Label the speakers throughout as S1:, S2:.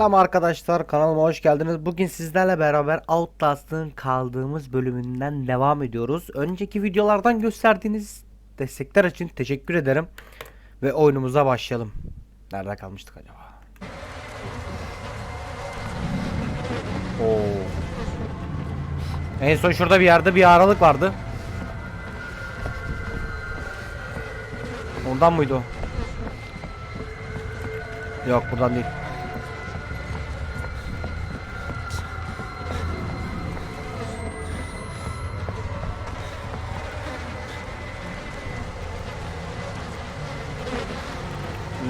S1: Selam arkadaşlar kanalıma hoş geldiniz. Bugün sizlerle beraber Outlast'ın kaldığımız bölümünden devam ediyoruz. Önceki videolardan gösterdiğiniz destekler için teşekkür ederim. Ve oyunumuza başlayalım. Nerede kalmıştık acaba? Oo. En son şurada bir yerde bir aralık vardı. Ondan mıydı o? Yok buradan değil.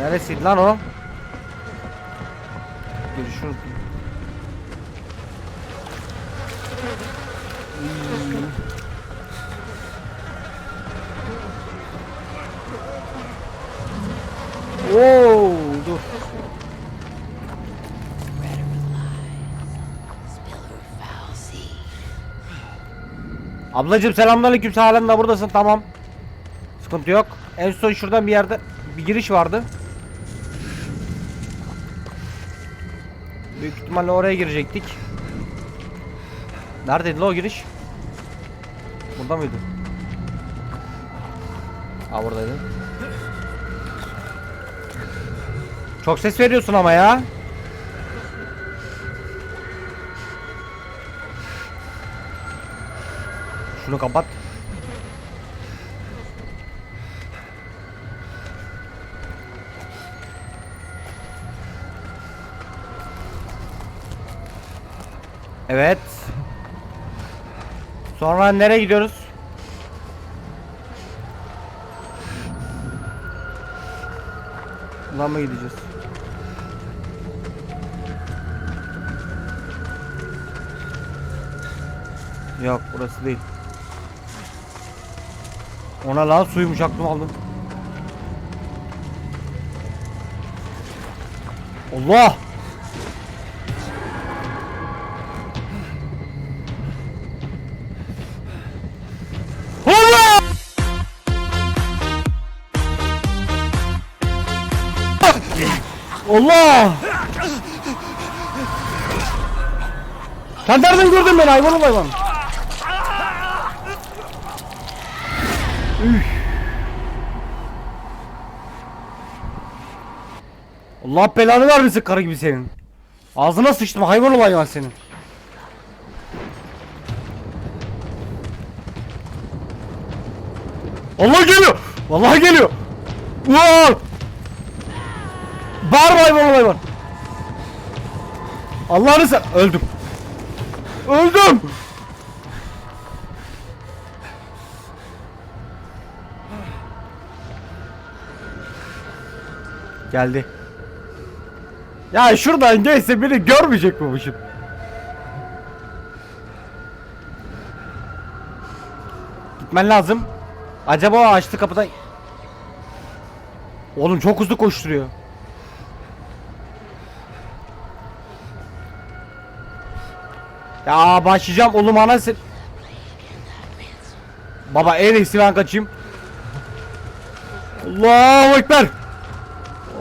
S1: Neresiydi lan o? Hmm. Oo, dur. Ablacım selamünaleyküm sağ da buradasın tamam. Sıkıntı yok. En son şuradan bir yerde bir giriş vardı. Büyük ihtimalle oraya girecektik. Neredeydi la o giriş? Burada mıydı? Aa buradaydı. Çok ses veriyorsun ama ya. Şunu kapat. Evet. Sonra nereye gidiyoruz? Buradan mı gideceğiz? Yok burası değil. Ona lan suymuş aklım aldım. Allah! Allah! Sen nereden gördün beni hayvanım hayvan? Üf. Allah belanı vermesin karı gibi senin. Ağzına sıçtım hayvan ol hayvan senin. Allah geliyor. Vallahi geliyor. Uaa! Bağırma hayvan ol hayvan. Allah'ını sen öldüm. Öldüm. Geldi. Ya şuradan geçse beni görmeyecek mi bu şimdi? Gitmen lazım. Acaba o açtı kapıdan... Oğlum çok hızlı koşturuyor. Ya başlayacağım oğlum anasın. Baba en iyisi ben kaçayım. Allahu Ekber.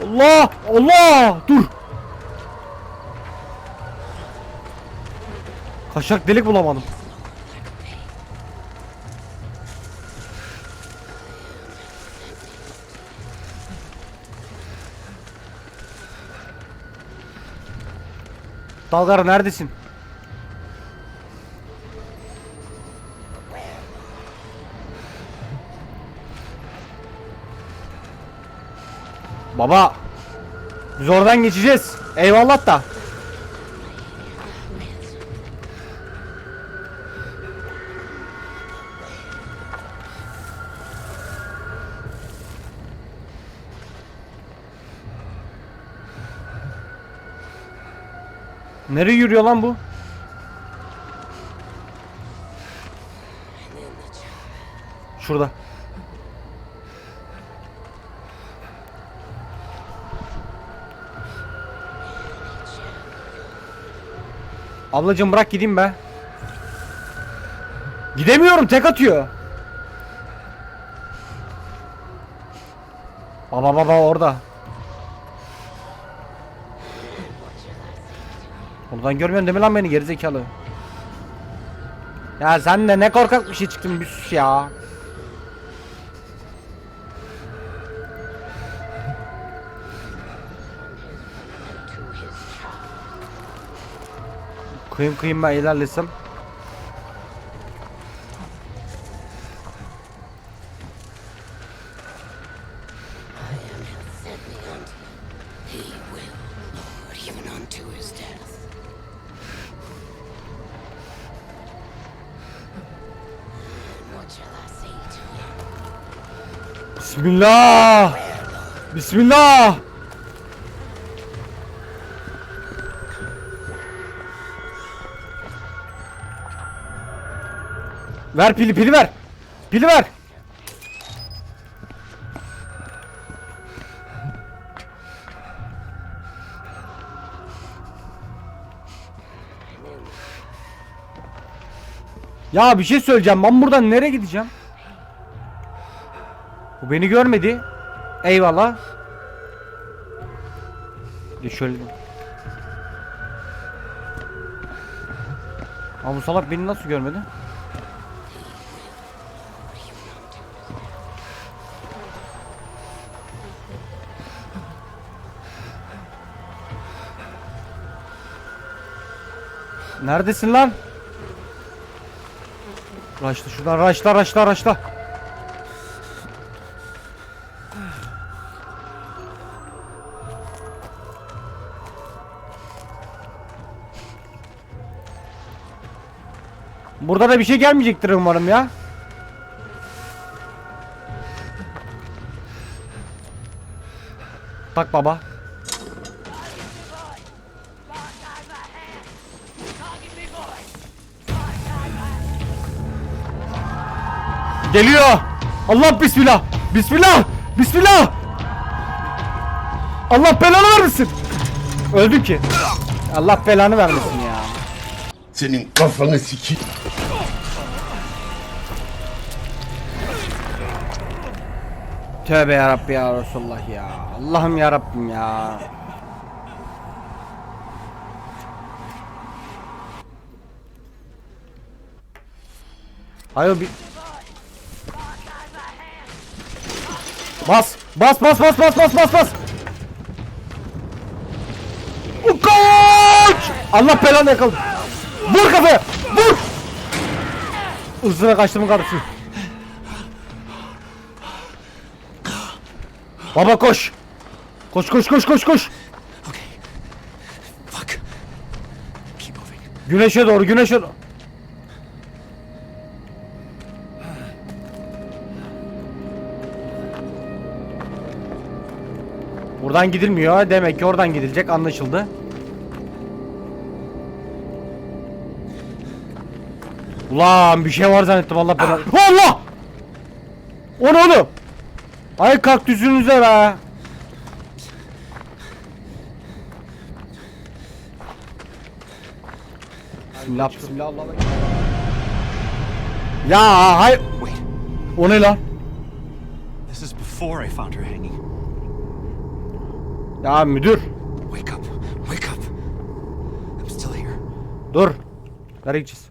S1: Allah! Allah! Dur! Kaşak delik bulamadım. Dalgar neredesin? Baba biz oradan geçeceğiz. Eyvallah da. Nereye yürüyor lan bu? Şurada. Ablacım bırak gideyim be. Gidemiyorum tek atıyor. Baba baba orada. Oradan görmüyorsun değil mi lan beni gerizekalı? Ya sen de ne korkak bir şey çıktın bir sus ya. Kıyım kıyım ben ilerlesem.
S2: He will,
S1: Ver pili pili ver. Pili ver. Ya bir şey söyleyeceğim. Ben buradan nereye gideceğim? Bu beni görmedi. Eyvallah. Bir şöyle. Ama bu salak beni nasıl görmedi? Neredesin lan? Raşla şuradan raşla raşla raşla. Burada da bir şey gelmeyecektir umarım ya. Tak baba. Geliyor. Allah bismillah. Bismillah. Bismillah. Allah belanı vermesin. Öldüm ki. Allah belanı vermesin ya.
S3: Senin kafanı siki.
S1: Tövbe yarabbi ya Resulullah ya. Allah'ım ya Rabbim ya. Hayır bir... Bas! Bas bas bas bas bas bas bas! Koç! Allah belanı yakaladı. Vur kafaya! Vur! Hızına kaçtım karısı. Baba koş. Koş koş koş koş koş. Güneşe doğru güneşe doğru. Buradan gidilmiyor. Demek ki oradan gidilecek anlaşıldı. Ulan bir şey var zannettim Allah belanı. Allah! O ne oğlum? Ay kaktüsünüze be. Bismillah bismillah. Ya hay o ne lan?
S4: this is before I found her hanging.
S1: Ya müdür
S4: Wake up. Wake up. I'm still here.
S1: dur. Nereye gideceğiz?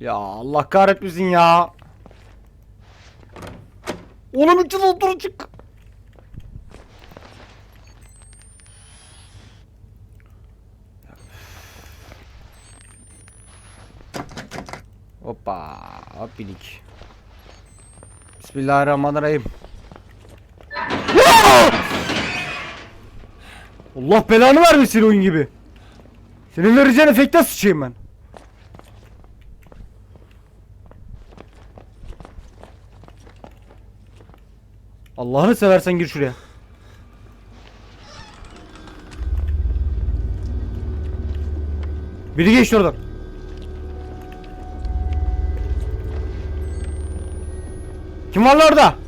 S1: Ya Allah kahretmesin ya. Oğlum için otur çık. Hoppa, hoppilik. Bismillahirrahmanirrahim. Allah belanı vermesin oyun gibi. Senin vereceğin efekte sıçayım ben. Allah'ını seversen gir şuraya. Biri geçti oradan. Kim var orada?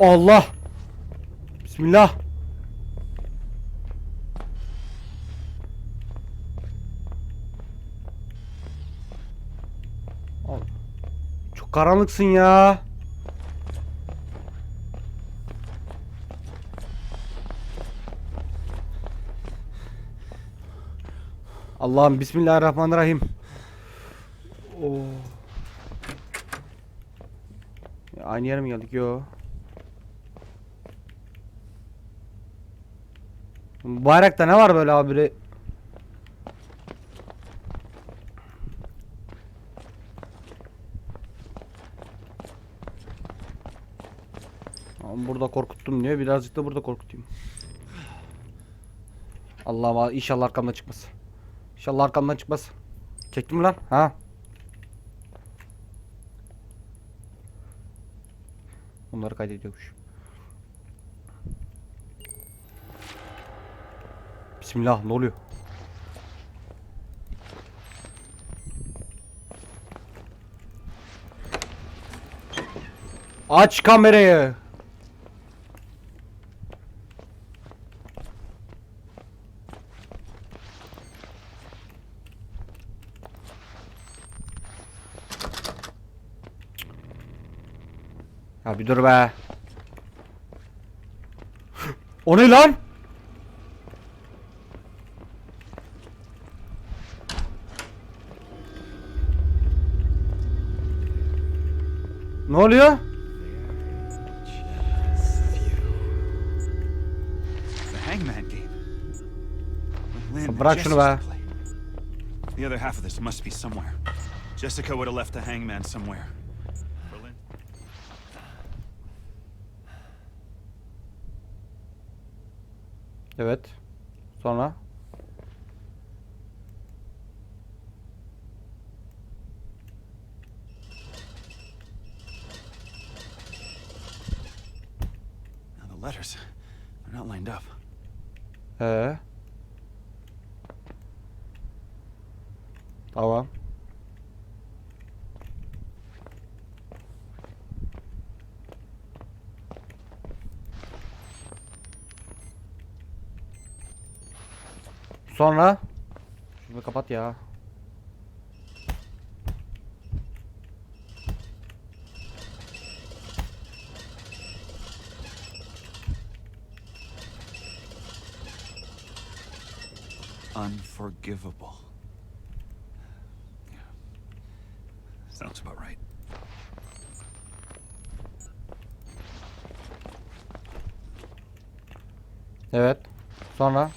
S1: Allah. Bismillah. Allah. Çok karanlıksın ya. Allah'ım bismillahirrahmanirrahim. Oo. Aynı yere mi geldik? Yo. Bayrakta ne var böyle abi? Ama burada korkuttum diyor. Birazcık da burada korkutayım. Allah inşallah arkamdan çıkmaz. İnşallah arkamdan çıkmaz. Çektim mi lan? Ha. Bunları kaydediyormuş. Bismillah ne oluyor? Aç kamerayı. Ya bir dur be. O ne lan? Ne oluyor?
S4: The hangman game. Lynn,
S1: Bırak şunu be.
S4: The other half of this must be somewhere. Jessica would have left the hangman somewhere. Berlin.
S1: Evet. Sonra?
S4: Letters, they're not lined up.
S1: Ee. Tamam. Sonra şunu kapat ya.
S4: Unforgivable. Yeah. Sounds about right.
S1: Evet. Sonra.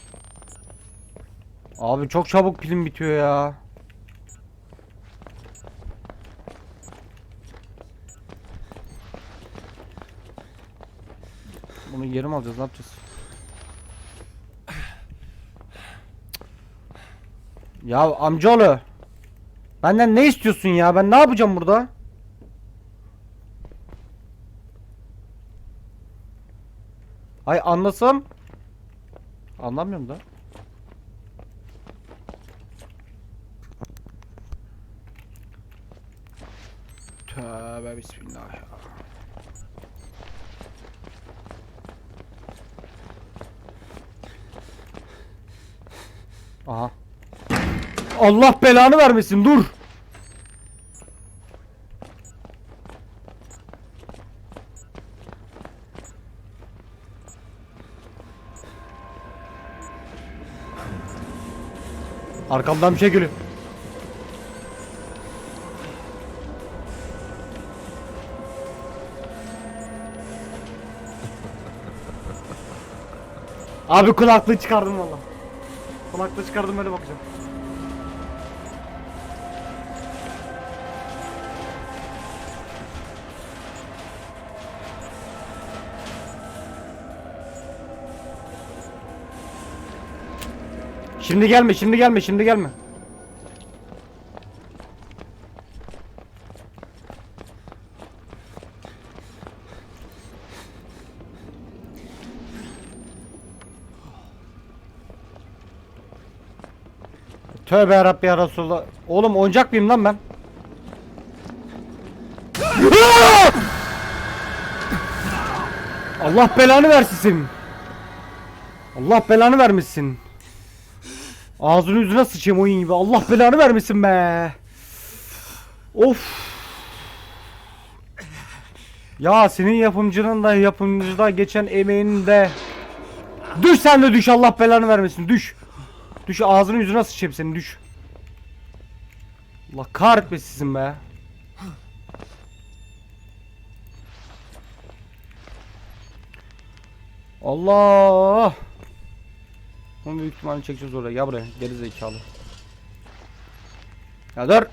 S1: Abi çok çabuk pilim bitiyor ya. Bunu geri mi alacağız? Ne yapacağız? Ya amcaoğlu. Benden ne istiyorsun ya? Ben ne yapacağım burada? Ay anlasam. Anlamıyorum da. Tövbe bismillah ya. Aha. Allah belanı vermesin dur. Arkamdan bir şey geliyor. Abi kulaklığı çıkardım valla. Kulaklığı çıkardım öyle bakacağım. Şimdi gelme, şimdi gelme, şimdi gelme. Tövbe yarabbi ya Resulallah. Oğlum oyuncak mıyım lan ben? Allah belanı versin. Allah belanı vermesin. Ağzını yüzüne sıçayım oyun gibi. Allah belanı vermesin be. Of. Ya senin yapımcının da yapımcıda geçen emeğinde. Düş sen de düş Allah belanı vermesin düş. Düş ağzını yüzüne sıçayım senin düş. Allah kahretmesin be. Allah. Onu büyük ihtimalle çekeceğiz oraya. Gel buraya. Geri zekalı. Ya dur.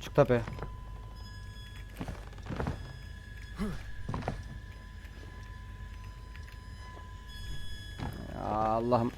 S1: Çık tepeye. Ya Allah'ım.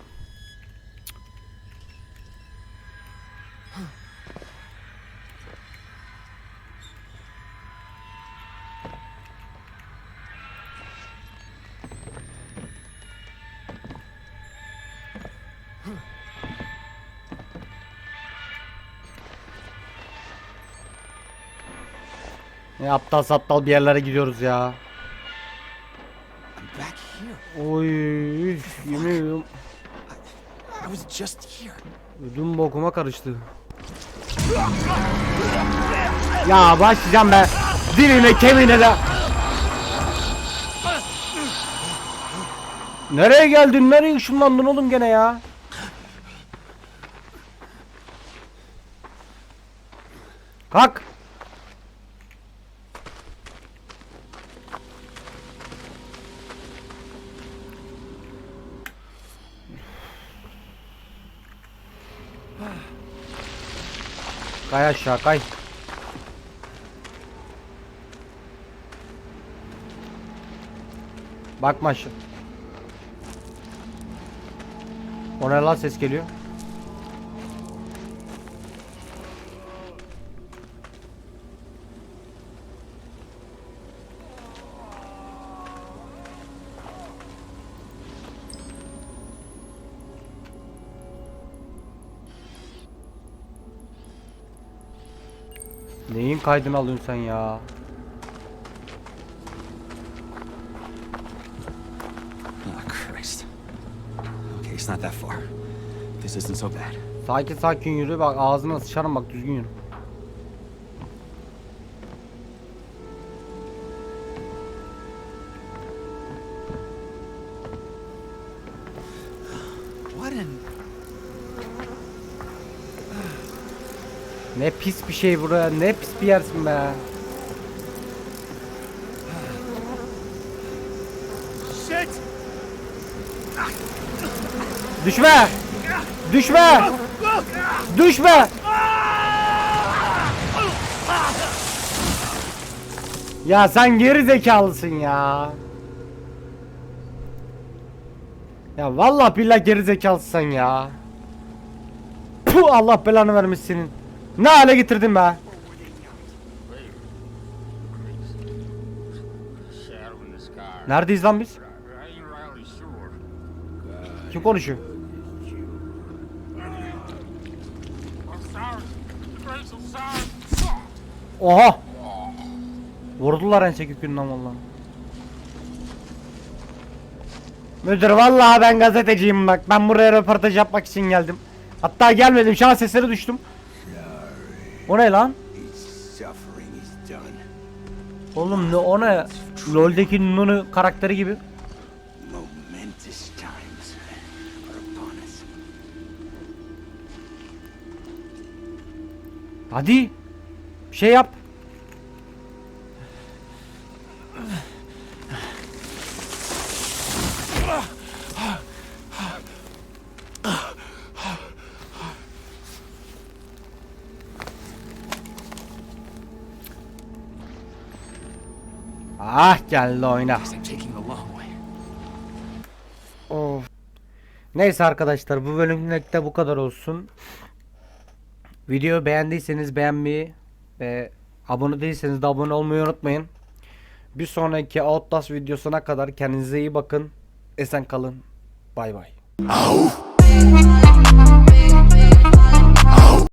S1: Ne aptal saptal bir yerlere gidiyoruz ya. Oy, yemin ediyorum. Ödüm bokuma karıştı. Ya başlayacağım be. Diline kemiğine de. Nereye geldin? Nereye ışınlandın oğlum gene ya? Kalk. Kay aşağı kay. Bakma aşağı. O ne lan ses geliyor? Neyin kaydını alıyorsun sen ya?
S4: Oh, Christ. Okay, it's not that far. This isn't so bad.
S1: Sakin sakin yürü bak ağzına sıçarım bak düzgün yürü. Ne pis bir şey buraya ne pis bir yersin be.
S4: Shit!
S1: Düşme! Düşme! Düşme! Ya sen geri zekalısın ya. Ya vallahi billahi geri zekalısın ya. Puh Allah belanı vermiş senin. Ne hale getirdin be? Neredeyiz lan biz? Kim konuşuyor? Oha! Vurdular en çekik günden vallahi. Müdür vallahi ben gazeteciyim bak. Ben buraya röportaj yapmak için geldim. Hatta gelmedim şu an sesleri düştüm. O ne lan? Oğlum ne o ne? LoL'deki Nunu karakteri gibi. Hadi. Şey yap. Ah geldi oyna. Of. Neyse arkadaşlar bu bölümlük de bu kadar olsun. Videoyu beğendiyseniz beğenmeyi ve abone değilseniz de abone olmayı unutmayın. Bir sonraki Outlast videosuna kadar kendinize iyi bakın. Esen kalın. Bay bay.